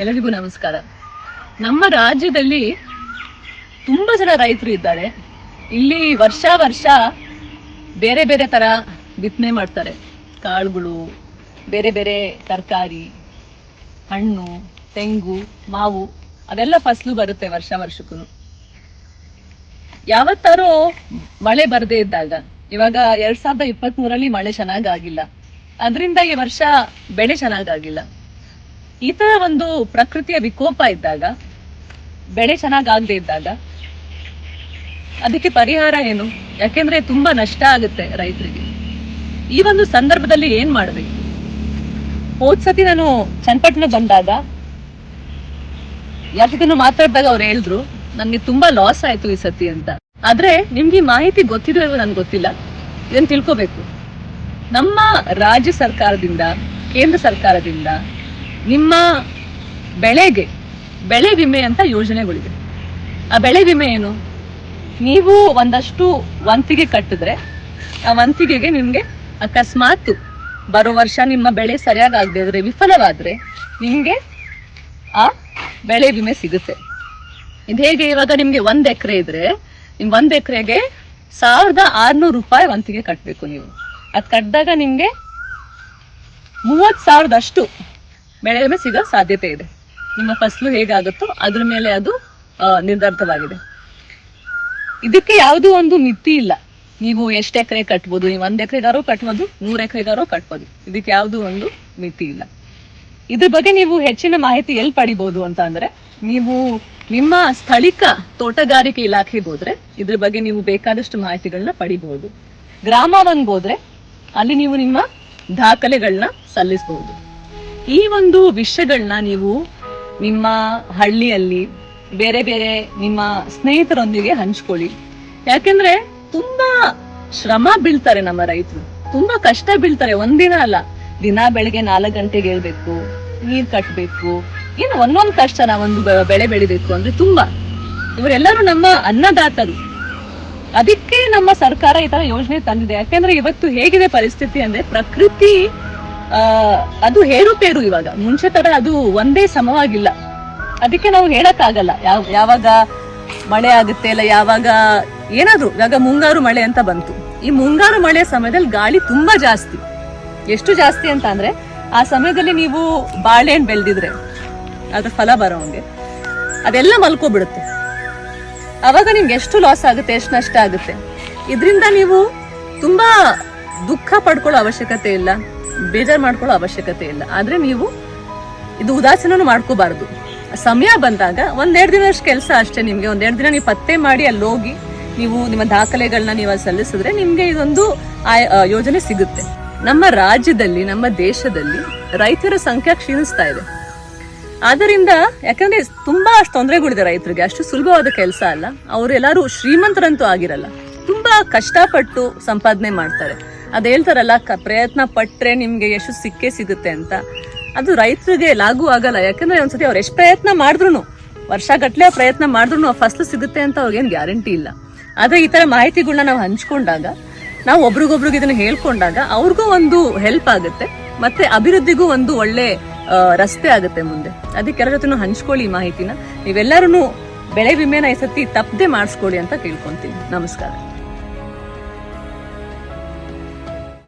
ಎಲ್ಲರಿಗೂ ನಮಸ್ಕಾರ. ನಮ್ಮ ರಾಜ್ಯದಲ್ಲಿ ತುಂಬಾ ಜನ ರೈತರು ಇದ್ದಾರೆ. ಇಲ್ಲಿ ವರ್ಷ ವರ್ಷ ಬೇರೆ ಬೇರೆ ತರ ಬಿತ್ತನೆ ಮಾಡ್ತಾರೆ. ಕಾಳುಗಳು, ಬೇರೆ ಬೇರೆ ತರಕಾರಿ, ಹಣ್ಣು, ತೆಂಗು, ಮಾವು, ಅದೆಲ್ಲ ಫಸಲು ಬರುತ್ತೆ ವರ್ಷ ವರ್ಷಕ್ಕೂ ಯಾವತ್ತಾರೋ ಮಳೆ ಬರದೇ ಇದ್ದಾಗ, ಇವಾಗ ಎರಡ್ ಸಾವಿರದ ಇಪ್ಪತ್ತ್ ಮೂರಲ್ಲಿ ಮಳೆ ಚೆನ್ನಾಗಾಗಿಲ್ಲ ಅದರಿಂದ ಈ ವರ್ಷ ಬೆಳೆ ಚೆನ್ನಾಗಾಗಿಲ್ಲ ಈ ತರ ಒಂದು ಪ್ರಕೃತಿಯ ವಿಕೋಪ ಇದ್ದಾಗ, ಬೆಳೆ ಚೆನ್ನಾಗಾಗದೆ ಇದ್ದಾಗ, ಅದಕ್ಕೆ ಪರಿಹಾರ ಏನು? ಯಾಕೆಂದ್ರೆ ತುಂಬಾ ನಷ್ಟ ಆಗುತ್ತೆ ರೈತರಿಗೆ. ಈ ಒಂದು ಸಂದರ್ಭದಲ್ಲಿ ಏನ್ ಮಾಡ್ಬೇಕು? ಹೋದ್ಸತಿ ನಾನು ಚನ್ನಪಟ್ಟಣ ಬಂದಾಗ ಯಾಕಿದನ್ನು ಮಾತಾಡಿದಾಗ ಅವ್ರು ಹೇಳಿದ್ರು ನನ್ಗೆ ತುಂಬಾ ಲಾಸ್ ಆಯ್ತು ಈ ಸತಿ ಅಂತ. ಆದ್ರೆ ನಿಮ್ಗೆ ಮಾಹಿತಿ ಗೊತ್ತಿರೋ ನನ್ಗೆ ಗೊತ್ತಿಲ್ಲ. ಇದನ್ನ ತಿಳ್ಕೊಬೇಕು. ನಮ್ಮ ರಾಜ್ಯ ಸರ್ಕಾರದಿಂದ, ಕೇಂದ್ರ ಸರ್ಕಾರದಿಂದ ನಿಮ್ಮ ಬೆಳೆಗೆ, ಬೆಳೆ ವಿಮೆ ಅಂತ ಯೋಜನೆಗಳಿವೆ. ಆ ಬೆಳೆ ವಿಮೆ ಏನು? ನೀವು ಒಂದಷ್ಟು ವಂತಿಗೆ ಕಟ್ಟಿದ್ರೆ, ಆ ವಂತಿಗೆಗೆ ನಿಮಗೆ ಅಕಸ್ಮಾತ್ ಬರೋ ವರ್ಷ ನಿಮ್ಮ ಬೆಳೆ ಸರಿಯಾಗಿ ಆಗದೆ ಆದರೆ ವಿಫಲವಾದ್ರೆ ನಿಮಗೆ ಆ ಬೆಳೆ ವಿಮೆ ಸಿಗುತ್ತೆ. ಇದು ಹೇಗೆ? ಇವಾಗ ನಿಮ್ಗೆ ಒಂದು ಎಕರೆ ಇದ್ರೆ, ನಿಮ್ ಒಂದು ಎಕರೆಗೆ ಸಾವಿರದ ಆರ್ನೂರು ರೂಪಾಯಿ ವಂತಿಗೆ ಕಟ್ಟಬೇಕು ನೀವು. ಅದು ಕಟ್ಟಿದಾಗ ನಿಮ್ಗೆ ಮೂವತ್ ಸಾವಿರದಷ್ಟು ಬೆಳೆ ವಿಮೆ ಸಿಗೋ ಸಾಧ್ಯತೆ ಇದೆ. ನಿಮ್ಮ ಫಸಲು ಹೇಗಾಗುತ್ತೋ ಅದ್ರ ಮೇಲೆ ಅದು ನಿರ್ಧಾರಿತವಾಗಿದೆ. ಇದಕ್ಕೆ ಯಾವುದೂ ಒಂದು ಮಿತಿ ಇಲ್ಲ. ನೀವು ಎಷ್ಟು ಎಕರೆ ಕಟ್ಬೋದು, ನೀವು ಒಂದ್ ಎಕರೆಗಾರೋ ಕಟ್ಬೋದು ನೂರ್ ಎಕರೆಗಾರೋ ಕಟ್ಬೋದು. ಇದಕ್ಕೆ ಯಾವುದು ಒಂದು ಮಿತಿ ಇಲ್ಲ. ಇದ್ರ ಬಗ್ಗೆ ನೀವು ಹೆಚ್ಚಿನ ಮಾಹಿತಿ ಎಲ್ಲಿ ಪಡಿಬಹುದು ಅಂತ ಅಂದ್ರೆ, ನೀವು ನಿಮ್ಮ ಸ್ಥಳೀಕ ತೋಟಗಾರಿಕೆ ಇಲಾಖೆಗೆ ಹೋದ್ರೆ ಇದ್ರ ಬಗ್ಗೆ ನೀವು ಬೇಕಾದಷ್ಟು ಮಾಹಿತಿಗಳನ್ನ ಪಡಿಬಹುದು ಗ್ರಾಮ ಹೋದ್ರೆ ಅಲ್ಲಿ ನೀವು ನಿಮ್ಮ ದಾಖಲೆಗಳನ್ನ ಸಲ್ಲಿಸಬಹುದು ಈ ಒಂದು ವಿಷಯಗಳನ್ನ ನೀವು ನಿಮ್ಮ ಹಳ್ಳಿಯಲ್ಲಿ ಬೇರೆ ಬೇರೆ ನಿಮ್ಮ ಸ್ನೇಹಿತರೊಂದಿಗೆ ಹಂಚ್ಕೊಳ್ಳಿ. ಯಾಕೆಂದ್ರೆ ತುಂಬಾ ಶ್ರಮ ಬೀಳ್ತಾರೆ ನಮ್ಮ ರೈತರು. ತುಂಬಾ ಕಷ್ಟ ಬೀಳ್ತಾರೆ. ಒಂದಿನ ಅಲ್ಲ, ದಿನ ಬೆಳಿಗ್ಗೆ ನಾಲ್ಕು ಗಂಟೆಗೆ ಹೇಳ್ಬೇಕು ನೀರ್ ಕಟ್ಬೇಕು. ಏನು ಒಂದೊಂದ್ ಕಷ್ಟ ಒಂದು ಬೆಳೆ ಬೆಳಿಬೇಕು ಅಂದ್ರೆ ತುಂಬಾ. ಇವರೆಲ್ಲರೂ ನಮ್ಮ ಅನ್ನದಾತರು. ಅದಕ್ಕೆ ನಮ್ಮ ಸರ್ಕಾರ ಈ ತರ ಯೋಜನೆ ತಂದಿದೆ. ಯಾಕೆಂದ್ರೆ ಇವತ್ತು ಹೇಗಿದೆ ಪರಿಸ್ಥಿತಿ ಅಂದ್ರೆ ಪ್ರಕೃತಿ ಅದು ಹೇರುಪೇರು ಇವಾಗ. ಮುಂಚೆ ತರ ಅದು ಒಂದೇ ಸಮವಾಗಿಲ್ಲ. ಅದಕ್ಕೆ ನಾವು ಹೇಳಕ್ ಆಗಲ್ಲ ಯಾವ, ಯಾವಾಗ ಮಳೆ ಆಗುತ್ತೆ ಇಲ್ಲ ಯಾವಾಗ ಏನಾದ್ರು, ಇವಾಗ ಮುಂಗಾರು ಮಳೆ ಅಂತ ಬಂತು. ಈ ಮುಂಗಾರು ಮಳೆ ಸಮಯದಲ್ಲಿ ಗಾಳಿ ತುಂಬಾ ಜಾಸ್ತಿ. ಎಷ್ಟು ಜಾಸ್ತಿ ಅಂತ ಅಂದ್ರೆ, ಆ ಸಮಯದಲ್ಲಿ ನೀವು ಬಾಳೆಹಣ್ಣು ಬೆಳೆದಿದ್ರೆ, ಅದ್ರ ಫಲ ಬರೋಂಗೆ ಅದೆಲ್ಲ ಮಲ್ಕೋಬಿಡುತ್ತೆ. ಅವಾಗ ನಿಮ್ಗೆ ಎಷ್ಟು ಲಾಸ್ ಆಗುತ್ತೆ, ಎಷ್ಟು ನಷ್ಟ ಆಗುತ್ತೆ. ಇದರಿಂದ ನೀವು ತುಂಬಾ ದುಃಖ ಪಡ್ಕೊಳ್ಳೋ ಅವಶ್ಯಕತೆ ಇಲ್ಲ, ಬೇಜಾರು ಮಾಡ್ಕೊಳ್ಳೋ ಅವಶ್ಯಕತೆ ಇಲ್ಲ. ಆದರೆ ನೀವು ಇದು ಉದಾಸೀನ ಮಾಡ್ಕೋಬಾರ್ದು. ಸಮಯ ಬಂದಾಗ ಒಂದೆರಡು ದಿನದಷ್ಟು ಕೆಲಸ ಅಷ್ಟೇ ನಿಮಗೆ. ಒಂದೆರಡು ದಿನ ನೀವು ಪತ್ತೆ ಮಾಡಿ ಅಲ್ಲಿ ಹೋಗಿ ನೀವು ನಿಮ್ಮ ದಾಖಲೆಗಳನ್ನ ನೀವು ಅಲ್ಲಿ ಸಲ್ಲಿಸಿದ್ರೆ ನಿಮಗೆ ಇದೊಂದು ಯೋಜನೆ ಸಿಗುತ್ತೆ. ನಮ್ಮ ರಾಜ್ಯದಲ್ಲಿ, ನಮ್ಮ ದೇಶದಲ್ಲಿ ರೈತರ ಸಂಖ್ಯೆ ಕ್ಷೀಣಿಸ್ತಾ ಇದೆ. ಆದ್ದರಿಂದ ಯಾಕಂದ್ರೆ ತುಂಬಾ ಅಷ್ಟು ತೊಂದರೆಗಳಿದೆ ರೈತರಿಗೆ. ಅಷ್ಟು ಸುಲಭವಾದ ಕೆಲಸ ಅಲ್ಲ. ಅವರೆಲ್ಲರೂ ಶ್ರೀಮಂತರಂತೂ ಆಗಿರಲ್ಲ. ತುಂಬಾ ಕಷ್ಟಪಟ್ಟು ಸಂಪಾದನೆ ಮಾಡ್ತಾರೆ. ಅದ್ ಹೇಳ್ತಾರಲ್ಲ, ಕ- ಪ್ರಯತ್ನ ಪಟ್ಟರೆ ನಿಮಗೆ ಯಶಸ್ಸು ಸಿಕ್ಕೇ ಸಿಗುತ್ತೆ ಅಂತ. ಅದು ರೈತರಿಗೆ ಲಾಗೂ ಆಗಲ್ಲ, ಯಾಕಂದ್ರೆ ಒಂದ್ಸತಿ ಅವ್ರು ಎಷ್ಟು ಪ್ರಯತ್ನ ಮಾಡಿದ್ರು ವರ್ಷಗಟ್ಟಲೆ ಪ್ರಯತ್ನ ಮಾಡಿದ್ರು ಆ ಫಸಲು ಸಿಗುತ್ತೆ ಅಂತ ಅವ್ರಿಗೇನು ಗ್ಯಾರಂಟಿ ಇಲ್ಲ. ಆದರೆ ಈ ಥರ ಮಾಹಿತಿಗಳನ್ನ ನಾವು ಹಂಚ್ಕೊಂಡಾಗ, ನಾವು ಒಬ್ರಿಗೊಬ್ರಿಗೆ ಇದನ್ನ ಹೇಳ್ಕೊಂಡಾಗ ಅವ್ರಿಗೂ ಒಂದು ಹೆಲ್ಪ್ ಆಗುತ್ತೆ, ಮತ್ತೆ ಅಭಿವೃದ್ಧಿಗೂ ಒಂದು ಒಳ್ಳೆ ರಸ್ತೆ ಆಗುತ್ತೆ ಮುಂದೆ. ಅದಕ್ಕೆ ಎಲ್ಲರ ಜೊತೆ ಹಂಚ್ಕೊಳ್ಳಿ ಮಾಹಿತಿನ. ನೀವೆಲ್ಲರೂ ಬೆಳೆ ವಿಮೆನ ಈ ಸತಿ ತಪ್ಪದೆ ಮಾಡಿಸ್ಕೊಳ್ಳಿ ಅಂತ ಕೇಳ್ಕೊತೀನಿ. ನಮಸ್ಕಾರ.